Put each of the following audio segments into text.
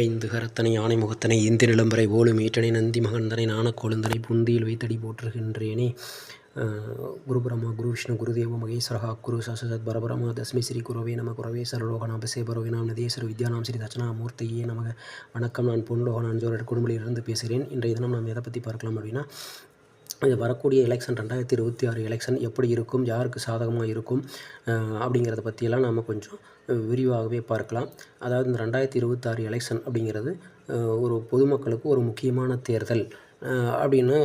ஐந்து கரத்தனை யானை முகத்தனை இந்தி நிலம்பரை ஓலும் ஈட்டனை நந்தி மகந்தனை நாணக் கொழுந்தனை புந்தியில் வைத்தடி போற்றுகின்றேனே. குரு பிரம்மா குரு விஷ்ணு குருதேவ மகேஸ்வரஹா குரு சசத் பரபரமா தஸ்மி ஸ்ரீ குருவே நம குரவே சரலோகநாம சேபரவே நாம் நதேஸ்வர வித்யானாம் ஸ்ரீ தட்சணாமூர்த்தியே நமக. வணக்கம். நான் பொன்லோகன் அஞ்சோர் குடும்பத்திலிருந்து பேசுகிறேன். இன்றைய தினம் நாம் எதை பற்றி பார்க்கலாம் அப்படின்னா இது வரக்கூடிய எலெக்ஷன் ரெண்டாயிரத்தி இருபத்தி ஆறு எலெக்ஷன் எப்படி இருக்கும் யாருக்கு சாதகமாக இருக்கும் அப்படிங்கிறத பற்றியெல்லாம் நாம் கொஞ்சம் விரிவாகவே பார்க்கலாம். அதாவது இந்த ரெண்டாயிரத்தி இருபத்தாறு எலெக்ஷன் அப்படிங்கிறது ஒரு பொதுமக்களுக்கு ஒரு முக்கியமான தேர்தல் அப்படின்னு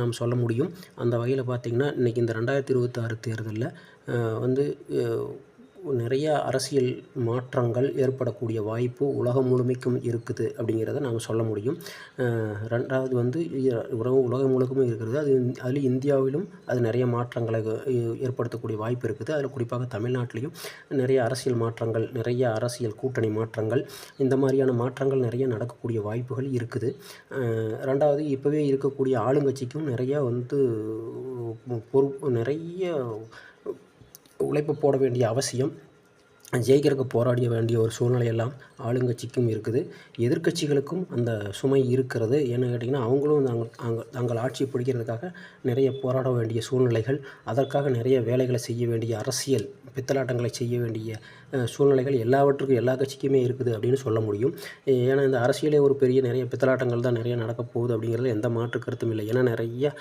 நாம் சொல்ல முடியும். அந்த வகையில் பார்த்திங்கன்னா இன்றைக்கி இந்த ரெண்டாயிரத்தி இருபத்தாறு தேர்தலில் வந்து நிறைய அரசியல் மாற்றங்கள் ஏற்படக்கூடிய வாய்ப்பு உலகம் முழுமைக்கும் இருக்குது அப்படிங்கிறத நாம் சொல்ல முடியும். ரெண்டாவது வந்து உலகம் உலகம் முழுக்கமும் இருக்கிறது அது அதில் இந்தியாவிலும் அது நிறைய மாற்றங்களை ஏற்படுத்தக்கூடிய வாய்ப்பு இருக்குது. அதில் குறிப்பாக தமிழ்நாட்டிலையும் நிறைய அரசியல் மாற்றங்கள் நிறைய அரசியல் கூட்டணி மாற்றங்கள் இந்த மாதிரியான மாற்றங்கள் நிறைய நடக்கக்கூடிய வாய்ப்புகள் இருக்குது. ரெண்டாவது இப்போவே இருக்கக்கூடிய ஆளுங்கட்சிக்கும் நிறையா வந்து பொறுப்பு நிறைய உழைப்பு போட வேண்டிய அவசியம் ஜெயிக்கிறதுக்கு போராடிய வேண்டிய ஒரு சூழ்நிலையெல்லாம் ஆளுங்கட்சிக்கும் இருக்குது. எதிர்க்கட்சிகளுக்கும் அந்த சுமை இருக்கிறது. ஏன்னு கேட்டிங்கன்னா அவங்களும் நாங்கள் அங்கே தங்கள் ஆட்சி பிடிக்கிறதுக்காக நிறைய போராட வேண்டிய சூழ்நிலைகள் அதற்காக நிறைய வேலைகளை செய்ய வேண்டிய அரசியல் பித்தலாட்டங்களை செய்ய வேண்டிய சூழ்நிலைகள் எல்லாவற்றுக்கும் எல்லா கட்சிக்குமே இருக்குது அப்படின்னு சொல்ல முடியும். ஏன்னா இந்த அரசியலே ஒரு பெரிய நிறைய பித்தலாட்டங்கள் தான் நிறைய நடக்க போகுது அப்படிங்கிறது எந்த மாற்று கருத்தும் இல்லை. ஏன்னா நிறைய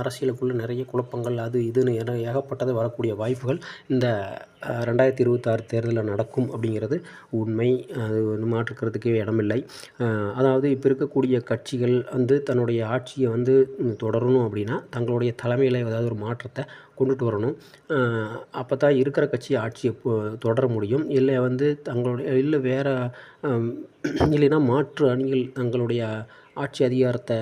அரசியலுக்குள்ளே நிறைய குழப்பங்கள் அது இதுன்னு ஏகப்பட்டது வரக்கூடிய வாய்ப்புகள். இந்த ரெண்டாயிரத்தி இருபத்தாறு தேர்தலில் நடக்கும் அப்படிங்கிறது உண்மை. அது வந்து மாற்றுக்கிறதுக்கே இடமில்லை. அதாவது இப்போ இருக்கக்கூடிய கட்சிகள் வந்து தன்னுடைய ஆட்சியை வந்து தொடரணும் அப்படின்னா தங்களுடைய தலைமையில் ஏதாவது ஒரு மாற்றத்தை கொண்டுட்டு வரணும். அப்போ தான் இருக்கிற கட்சி ஆட்சியை தொடர முடியும். இல்லை வந்து தங்களுடைய இல்லை வேறு இல்லைன்னா மாற்று அணிகள் தங்களுடைய ஆட்சி அதிகாரத்தை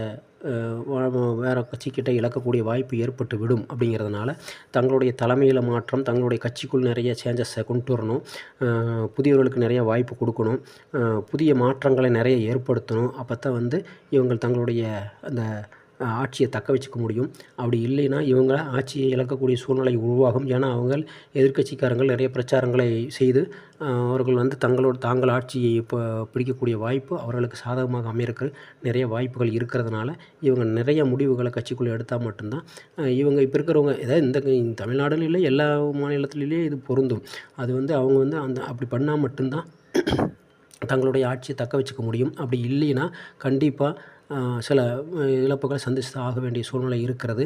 வேறு கட்சிக்கிட்ட இழக்கக்கூடிய வாய்ப்பு ஏற்பட்டு விடும் அப்படிங்கிறதுனால தங்களுடைய தலைமையில் மாற்றம் தங்களுடைய கட்சிக்குள் நிறைய சேஞ்சஸை கொண்டு வரணும். புதியவர்களுக்கு நிறைய வாய்ப்பு கொடுக்கணும். புதிய மாற்றங்களை நிறைய ஏற்படுத்தணும். அப்போ தான் வந்து இவங்கள் தங்களுடைய அந்த ஆட்சியை தக்க வச்சுக்க முடியும். அப்படி இல்லைன்னா இவங்க ஆட்சியை இழக்கக்கூடிய சூழ்நிலை உருவாகும். ஏன்னா அவங்க எதிர்கட்சிக்காரங்கள் நிறைய பிரச்சாரங்களை செய்து அவர்கள் வந்து தங்களோட தாங்கள் ஆட்சியை இப்போ பிடிக்கக்கூடிய வாய்ப்பு அவர்களுக்கு சாதகமாக அமையிறக்கு நிறைய வாய்ப்புகள் இருக்கிறதுனால இவங்க நிறைய முடிவுகளை கட்சிக்குள்ளே எடுத்தால் மட்டும்தான் இவங்க இப்போ இருக்கிறவங்க ஏதாவது இந்த தமிழ்நாடுன்னு இல்லை எல்லா மாநிலத்துலேயே இது பொருந்தும். அது வந்து அவங்க வந்து அந்த அப்படி பண்ணால் மட்டும்தான் தங்களுடைய ஆட்சியை தக்க வச்சுக்க முடியும். அப்படி இல்லைன்னா கண்டிப்பாக சில இழப்புகளை சந்தித்து ஆக வேண்டிய சூழ்நிலை இருக்கிறது.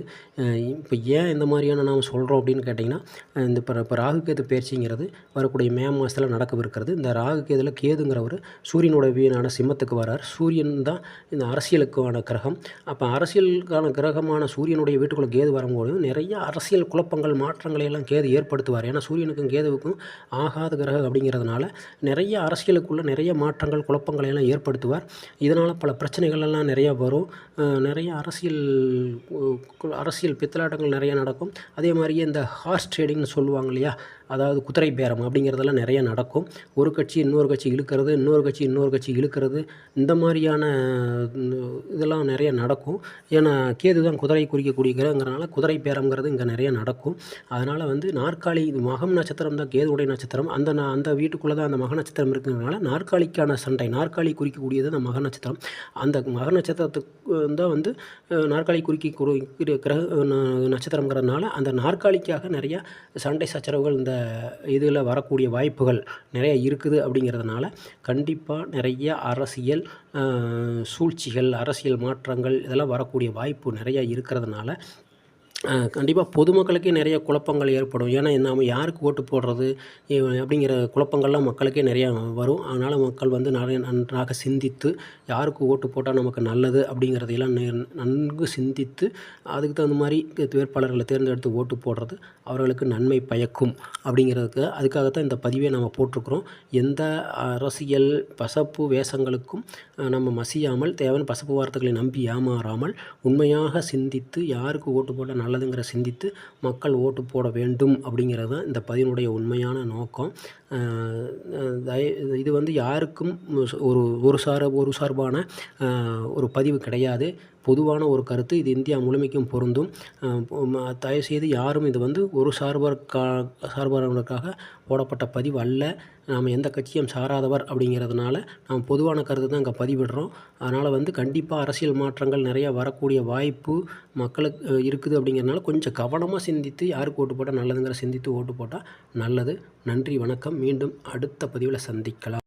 இப்போ ஏன் இந்த மாதிரியான நாம் சொல்கிறோம் அப்படின்னு கேட்டிங்கன்னா இந்த இப்போ இப்போ ராகுகேது பயிற்சிங்கிறது வரக்கூடிய மே மாதத்தில் நடக்கவிருக்கிறது. இந்த ராகுகேதில் கேதுங்கிறவர் சூரியனோட வீணான சிம்மத்துக்கு வரார். சூரியன் தான் இந்த அரசியலுக்கான கிரகம். அப்போ அரசியலுக்கான கிரகமான சூரியனுடைய வீட்டுக்குள்ளே கேது வரும்போது நிறைய அரசியல் குழப்பங்கள் மாற்றங்களை எல்லாம் கேது ஏற்படுத்துவார். ஏன்னா சூரியனுக்கும் கேதுவுக்கும் ஆகாத கிரகம் அப்படிங்கிறதுனால நிறைய அரசியலுக்குள்ளே நிறைய மாற்றங்கள் குழப்பங்களை எல்லாம் ஏற்படுத்துவார். இதனால் பல பிரச்சனைகள் எல்லாம் நிறையா வரும். நிறைய அரசியல் அரசியல் பித்தலாட்டங்கள் நிறையா நடக்கும். அதே மாதிரியே இந்த ஹார்ஸ் ட்ரேடிங்னு சொல்லுவாங்க இல்லையா? அதாவது குதிரை பேரம் அப்படிங்கிறதெல்லாம் நிறைய நடக்கும். ஒரு கட்சி இன்னொரு கட்சி இழுக்கிறது இன்னொரு கட்சி இன்னொரு கட்சி இழுக்கிறது இந்த மாதிரியான இதெல்லாம் நிறைய நடக்கும். ஏன்னா கேது தான் குதிரை குறிக்கக்கூடிய கிரகங்கிறனால குதிரை பேரம்ங்கிறது இங்கே நிறைய நடக்கும். அதனால் வந்து நாற்காலி இது மகம் நட்சத்திரம் தான் கேதுவுடைய நட்சத்திரம். அந்த அந்த வீட்டுக்குள்ளே தான் அந்த மக நட்சத்திரம் இருக்கிறதுனால நாற்காலிக்கான சண்டை நாற்காலி குறிக்கக்கூடியது அந்த மக நட்சத்திரம். அந்த மக நட்சத்திரத்துக்கு தான் வந்து நாற்காலி குறிக்க கிரக நட்சத்திரங்கிறதுனால அந்த நாற்காலிக்காக நிறைய சண்டை சச்சரவுகள் இந்த இதில் வரக்கூடிய வாய்ப்புகள் நிறைய இருக்குது அப்படிங்கிறதுனால கண்டிப்பாக நிறைய அரசியல் சூழ்ச்சிகள் அரசியல் மாற்றங்கள் இதெல்லாம் வரக்கூடிய வாய்ப்பு நிறையா இருக்கிறதுனால கண்டிப்பாக பொதுமக்களுக்கே நிறைய குழப்பங்கள் ஏற்படும். ஏன்னா நாம் யாருக்கு ஓட்டு போடுறது? அப்படிங்கிற குழப்பங்கள்லாம் மக்களுக்கே நிறையா வரும். அதனால் மக்கள் வந்து நிறைய நன்றாக சிந்தித்து யாருக்கு ஓட்டு போட்டால் நமக்கு நல்லது அப்படிங்கிறதையெல்லாம் நன்கு சிந்தித்து அதுக்கு தகுந்த மாதிரி வேட்பாளர்களை தேர்ந்தெடுத்து ஓட்டு போடுறது அவர்களுக்கு நன்மை பயக்கும் அப்படிங்கிறதுக்கு அதுக்காகத்தான் இந்த பதிவை நம்ம போட்டிருக்கிறோம். எந்த அரசியல் பசப்பு வேஷங்களுக்கும் நம்ம மசியாமல் தேவையான பசப்பு வார்த்தைகளை நம்பி ஏமாறாமல் உண்மையாக சிந்தித்து யாருக்கு ஓட்டு போட்டால் நல்லதுங்கிற சிந்தித்து மக்கள் ஓட்டு போட வேண்டும் அப்படிங்கிறது தான் இந்த பதினுடைய உண்மையான நோக்கம். இது வந்து யாருக்கும் ஒரு ஒரு சார ஒரு சார்பான ஒரு பதிவு கிடையாது. பொதுவான ஒரு கருத்து. இது இந்தியா முழுமைக்கும் பொருந்தும். தயவுசெய்து யாரும் இது வந்து ஒரு சார்பற்கா சார்பானவர்களுக்காக போடப்பட்ட பதிவு அல்ல. நாம் எந்த கட்சியும் சாராதவர் அப்படிங்கிறதுனால நாம் பொதுவான கருத்து தான் இங்கே பதிவிடுறோம். அதனால் வந்து கண்டிப்பாக அரசியல் மாற்றங்கள் நிறையா வரக்கூடிய வாய்ப்பு மக்களுக்கு இருக்குது அப்படிங்கிறதுனால கொஞ்சம் கவனமாக சிந்தித்து யாருக்கு ஓட்டு போட்டால் நல்லதுங்கிற சிந்தித்து ஓட்டு போட்டால் நல்லது. நன்றி வணக்கம். மீண்டும் அடுத்த பதிவில் சந்திக்கலாம்.